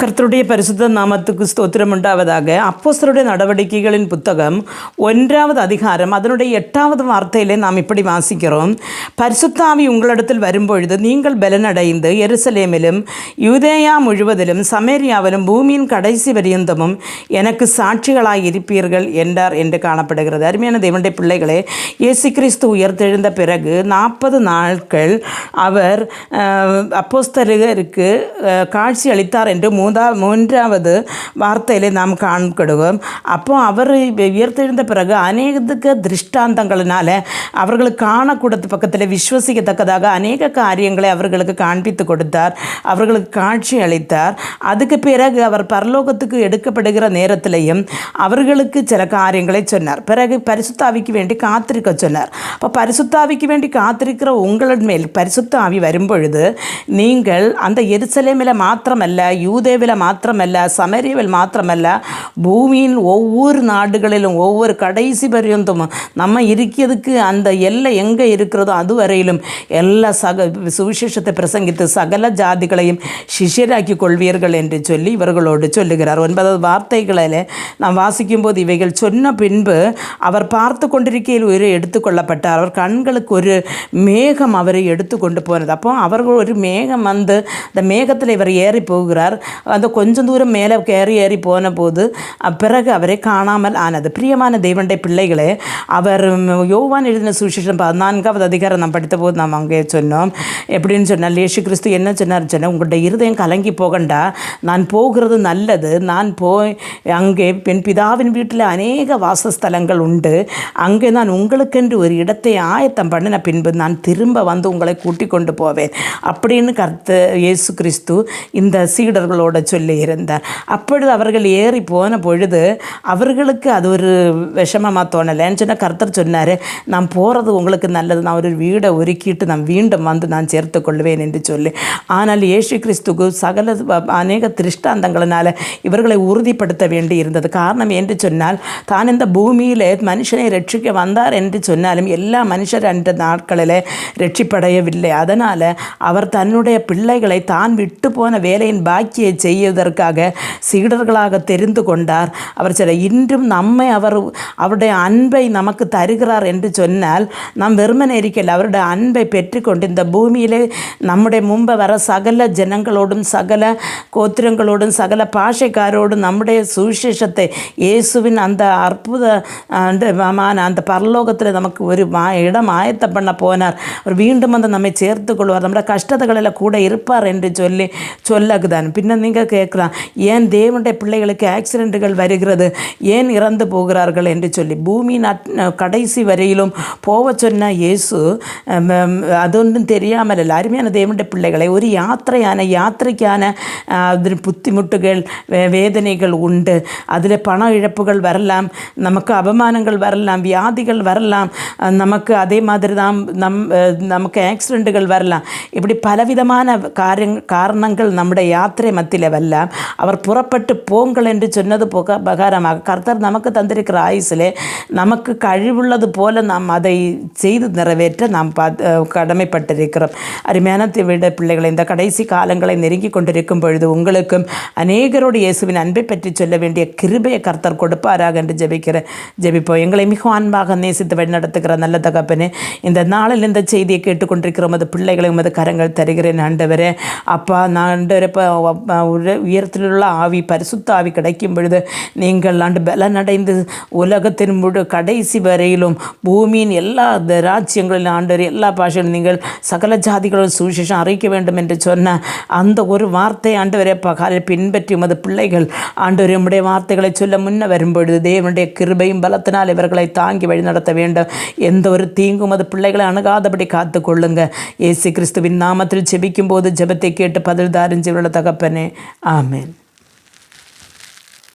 கர்த்தருடைய பரிசுத்த நாமத்துக்கு ஸ்தோத்திரம் உண்டாவதாக அப்போஸ்தலருடைய நடவடிக்கைகளின் புத்தகம் ஒன்றாவது அதிகாரம் அதனுடைய எட்டாவது வார்த்தையிலே நாம் இப்படி வாசிக்கிறோம். பரிசுத்தாவி உங்களிடத்தில் வரும்பொழுது நீங்கள் பலனடைந்து எருசலேமிலும் யூதேயா முழுவதிலும் சமேரியாவிலும் பூமியின் கடைசி பரியந்தமும் எனக்கு சாட்சிகளாய் இருப்பீர்கள் என்றார் என்று காணப்படுகிறது. அருமையான தேவனுடைய பிள்ளைகளே இயேசு கிறிஸ்து உயர்த்தெழுந்த பிறகு நாற்பது நாட்கள் அவர் அப்போஸ்தருக்கு காட்சி அளித்தார் என்று மூதா மூன்றாவது வார்த்தையிலே நாம் காண்கிடுவோம் அப்போ அவர் உயர்த்தெழுந்த பிறகு அநேகத்துக்கு திருஷ்டாந்தங்களினால அவர்களுக்கு காணக்கூடத்து பக்கத்தில் விஸ்வசிக்கத்தக்கதாக அநேக காரியங்களை அவர்களுக்கு காண்பித்து கொடுத்தார் அவர்களுக்கு காட்சி அளித்தார் அதுக்கு பிறகு அவர் பரலோகத்துக்கு எடுக்கப்படுகிற நேரத்திலையும் அவர்களுக்கு சில காரியங்களை சொன்னார் பிறகு பரிசுத்தாவிக்கு வேண்டி காத்திருக்க சொன்னார் அப்போ பரிசுத்தாவிக்கு வேண்டி காத்திருக்கிற உங்களின் மேல் பரிசுத்த ஆவி வரும்பொழுது நீங்கள் அந்த எருசலேமில் மாத்திரமல்ல யூதே யூதேவில் மாத்திரமல்ல சமரியவில் மாத்திரமல்ல பூமியின் ஒவ்வொரு நாடுகளிலும் ஒவ்வொரு கடைசி பரியந்தும் நம்ம இருக்கிறதுக்கு அந்த எல்லை எங்கே இருக்கிறதோ அது வரையிலும் எல்லா சக சுவிசேஷத்தை பிரசங்கித்து சகல ஜாதிகளையும் சிஷியராக்கி கொள்வீர்கள் என்று சொல்லி இவர்களோடு சொல்லுகிறார். ஒன்பதாவது வார்த்தைகளில் நாம் வாசிக்கும்போது இவைகள் சொன்ன பின்பு அவர் பார்த்து கொண்டிருக்கையில் உயிரை எடுத்துக்கொள்ளப்பட்டார் அவர் கண்களுக்கு ஒரு மேகம் அவரை எடுத்து கொண்டு போனது. அப்போ அவர்கள் ஒரு மேகம் வந்து அந்த மேகத்தில் இவர் ஏறி போகிறார். அந்த கொஞ்சம் தூரம் மேலே ஏறி ஏறி போன போது பிறகு அவரை காணாமல் ஆனது பிரியமான தெய்வனுடைய பிள்ளைகளே அவர் யோவான் எழுதின சுவிசேஷம் பதினான்காவது அதிகாரம் நாம் படித்த போது நாம் அங்கே சொன்னோம் எப்படின்னு சொன்னால் இயேசு கிறிஸ்து என்ன சொன்னார் சொன்னால் உங்களுடைய இருதயம் கலங்கி போகண்டா நான் போகிறது நல்லது நான் போய் அங்கே என் பிதாவின் வீட்டில் அநேக வாசஸ்தலங்கள் உண்டு அங்கே நான் உங்களுக்கென்று ஒரு இடத்தை ஆயத்தம் பண்ணின பின்பு நான் திரும்ப வந்து உங்களை கூட்டிக் கொண்டு போவேன் அப்படின்னு கர்த்த இயேசு கிறிஸ்து இந்த சீடர்களோடு சொல்லி சொல்லியிருந்தார் அப்பொழுது அவர்கள் ஏறி போன பொழுது அவர்களுக்கு அது ஒரு விஷமமாக தோணலைன்னு சொன்னால் கர்த்தர் சொன்னார் நான் போகிறது உங்களுக்கு நல்லது. நான் ஒரு வீடை ஒருக்கிட்டு நான் மீண்டும் வந்து நான் சேர்த்து கொள்வேன் என்று சொல்லி. ஆனால் இயேசு கிறிஸ்துக்கு சகல அநேக திருஷ்டாந்தங்களினால் இவர்களை உறுதிப்படுத்த வேண்டி இருந்தது. காரணம் என்று சொன்னால் தான் இந்த பூமியில் மனுஷனை ரட்சிக்க வந்தார் என்று சொன்னாலும் எல்லா மனுஷர் அன்ற நாட்களில் ரட்சிப்படையவில்லை. அதனால் அவர் தன்னுடைய பிள்ளைகளை தான் விட்டு போன வேலையின் பாக்கியை செய்வதற்காக சீடர்களாக தெரிந்து கொண்டார். அவர் சில இன்றும் நம்மை அவர் அவருடைய அன்பை நமக்கு தருகிறார் என்று சொன்னால் நாம் வெறுமனே இருக்கையில் அவருடைய அன்பை பெற்றுக்கொண்டு இந்த பூமியிலே நம்முடைய முன்பு வர சகல ஜனங்களோடும் சகல கோத்திரங்களோடும் சகல பாஷைக்காரோடும் நம்முடைய சுவிசேஷத்தை இயேசுவின் அந்த அற்புத அந்த மான அந்த பரலோகத்தில் நமக்கு ஒரு மா இடம் ஆயத்தம் பண்ண போனார். அவர் மீண்டும் வந்து நம்மை சேர்த்து கொள்வார். நம்முடைய கஷ்டத்துகளில் கூட இருப்பார் என்று சொல்லி சொல்லக்குதான் பின்ன நீங்கள் கேட்கலாம் ஏன் தேவனுடைய பிள்ளைகளுக்கு ஆக்சிடென்ட்டுகள் வருகிறது? ஏன் இறந்து போகிறார்கள் என்று சொல்லி. பூமி கடைசி வரையிலும் போக சொன்ன இயேசு அதொன்றும் தெரியாமல் இல்லை. அருமையான தேவனுடைய பிள்ளைகளை ஒரு யாத்திரையான யாத்திரைக்கான அதில் புத்திமுட்டுகள் வேதனைகள் உண்டு. அதில் பண இழப்புகள் வரலாம் நமக்கு அவமானங்கள் வரலாம் வியாதிகள் வரலாம் நமக்கு அதே மாதிரி தான் நம் நமக்கு ஆக்சிடெண்ட்டுகள் வரலாம். இப்படி பலவிதமான காரியங் காரணங்கள் நம்முடைய யாத்திரை மத்தியில் வரலாம் அவர் புறப்பட்டு போங்கள் என்று சொன்னது போக பகாரமாக கர்த்தர் நமக்கு தந்திருக்கிற ஆயுசிலே நமக்கு கழிவுள்ளது போல நாம் அதை செய்து நிறைவேற்ற நாம் பா கடமைப்பட்டிருக்கிறோம். அருமையான விட பிள்ளைகளை இந்த கடைசி காலங்களை நெருங்கி கொண்டிருக்கும் பொழுது உங்களுக்கும் அநேகரோடு இயேசுவின் அன்பை பற்றி சொல்ல வேண்டிய கிருபையை கர்த்தர் கொடுப்பாராக என்று ஜெபிக்கிறேன். ஜெபிப்போம். எங்களை மிகவும் அன்பாக நேசித்து வழிநடத்துகிற நல்ல தகப்பனே இந்த நாளில் இந்த செய்தியை கேட்டுக்கொண்டிருக்கிற உமது பிள்ளைகளை உமது கரங்கள் தருகிறேன். ஆண்டவரே அப்பா நான் ஆண்டவரே இப்போ உயரத்திலுள்ள ஆவி பரிசுத்த ஆவி கிடைக்கும் பொழுது நீங்கள் ஆண்டு பலனடைந்து உலகத்தின் முழு கடைசி வரையிலும் பூமியின் எல்லா ராஜ்யங்களிலும் ஆண்டவர் எல்லா பாஷையிலும் நீங்கள் சகல ஜாதிகளும் சுவிசேஷம் அறிவிக்க வேண்டும் என்று சொன்ன அந்த ஒரு வார்த்தை ஆண்டவரே பகாலை பின்பற்றி உமது பிள்ளைகள் ஆண்டவர் நம்முடைய வார்த்தைகளை சொல்ல முன்ன வரும்பொழுது தேவனுடைய கிருபையும் பலத்தினால் இவர்களை தாங்கி வழிநடத்த வேண்டும். எந்த ஒரு தீங்கும் அது பிள்ளைகளை அணுகாதபடி காத்து கொள்ளுங்க இயேசு கிறிஸ்துவின் நாமத்தில் ஜெபிக்கும் போது ஜெபத்தை கேட்டு பதில் தாரிஞ்சு உள்ள தகப்பனே Amén.